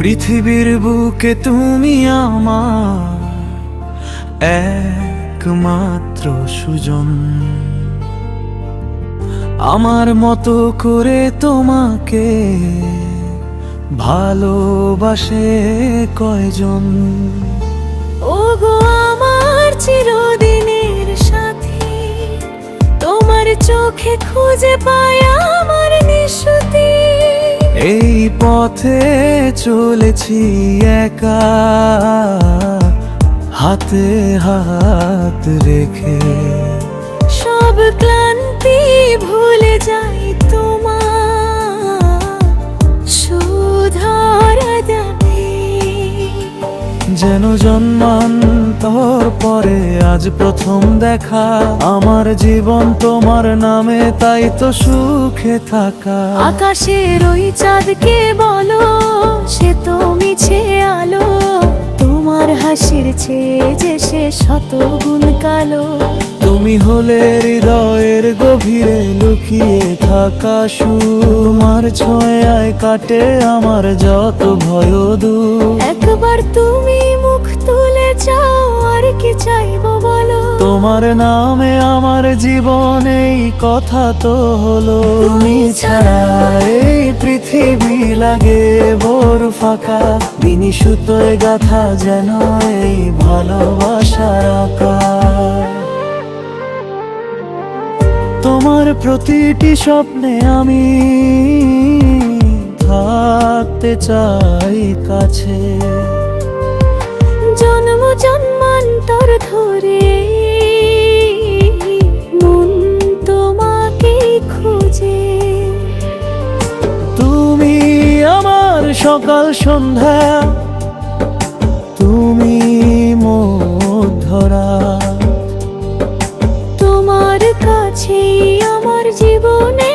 পৃথিবীর বুকে তুমি আমার একমাত্র সুজন। আমার মতো করে তোমাকে ভালোবাসে কয়জন? ওগো, আমার চিরদিনের সাথী, তোমার চোখে খুঁজে পাই আমার নিশুতি। এই পথে চলেছি একা। হাতে হাত রেখে। সব ক্লান্তি ভুলে যাই তোমার। সুধরা যাবে। যেন জন্মান্তর পরে আজ প্রথম দেখা। আমার জীবন তোমার নামে তাই তো সুখে থাকা। আকাশের ওই চাঁদকে বলো সে তো মিছে আলো। তোমার হাসির চেয়ে যে সে শত গুণ কালো। তুমি হলে হৃদয়ের গভীরে লুকিয়ে থাকা সুমার ছোঁয়ায় কাটে আমার যত ভয় দূর একবার তুমি তোমার নামে আমার জীবন কথা তো হলো। তুমি ছাড়া এই পৃথিবী লাগে ভোর ফাঁকা। দিনী সুতোয় গাথা যেন এই ভালোবাসার আকার। তোমার প্রতিটি স্বপ্নে আমি থাকতে চাই কাছে। জন্ম জন্মান্তর ধরে সকাল সন্ধ্যা তুমি ধরা। তোমার কাছে আমার জীবনের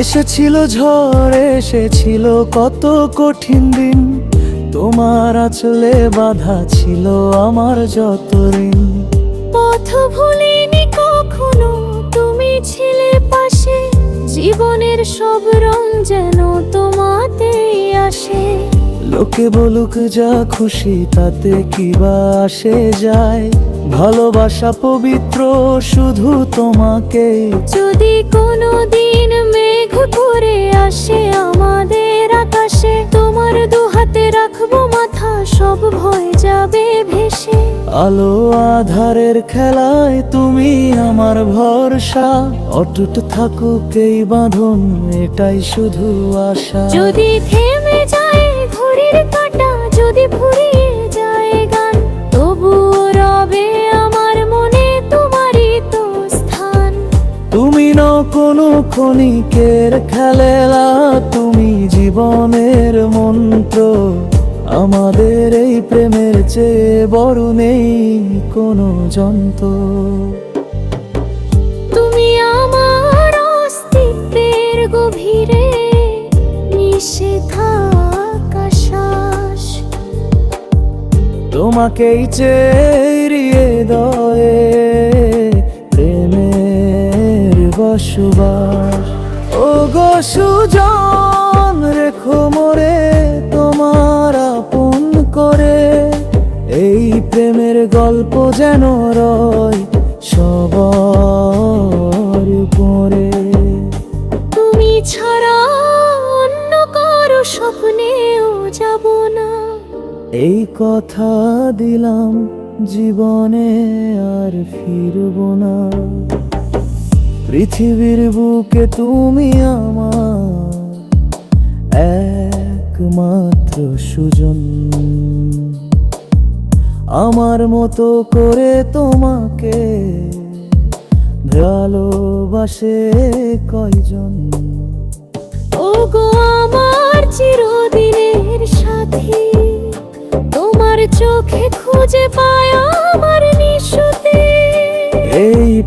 এসেছিল ঝড় এসেছিল কত কঠিন দিন। তোমার আচলে বাধা ছিল আমার যত ঋণ। পথ ভুলিনি কখনো তুমি ছিলে পাশে। জীবনের সব রং যেন তোমাতেই আসে। লোকে বলুক যা খুশি তাতে কি বা আসে যায়। ভালোবাসা পবিত্র শুধু তোমাকে যদি কোনো দিন করে আসে আমাদের আকাশে। তোমার দু হাতে রাখব মাথা সব ভয় যাবে ভেসে। আলো আধারের খেলায় তুমি আমার ভরসা। অটুট থাকুক এই বাঁধন এটাই শুধু আশা। যদি থেমে যায় ঘড়ির কাঁটা যদি তুমি ন কোনো ক্ষণিকের খেলেলা তুমি জীবনের মন্ত্র। আমাদের এই প্রেমের চেয়ে বড় নেই কোনো যন্ত্র। তুমি আমার অস্তিত্বের গভীরে মিশে থাকা শ্বাস। তোমাকেই চেরিয়ে দয়ে বসবাস। ও গো সুজন রেখো মোরে তোমার আপন করে। এই প্রেমের গল্প যেন রয় সবার উপরে। তুমি ছাড়া অন্য কারও স্বপ্নেও যাব না। এই কথা দিলাম জীবনে আর ফিরব না। পৃথিবীর বুকে তুমি আমার একমাত্র সুজন। আমার মতো করে তোমাকে ভালোবাসে কয়জন? ওগো আমার চিরদিনের সাথী, তোমার চোখে খুঁজে পায় আমার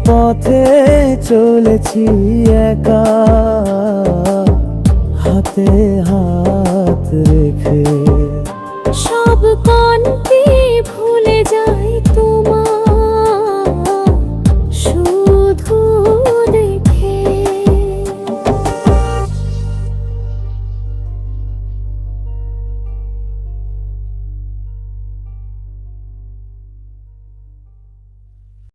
পথে চলেছি একা হাতে হাত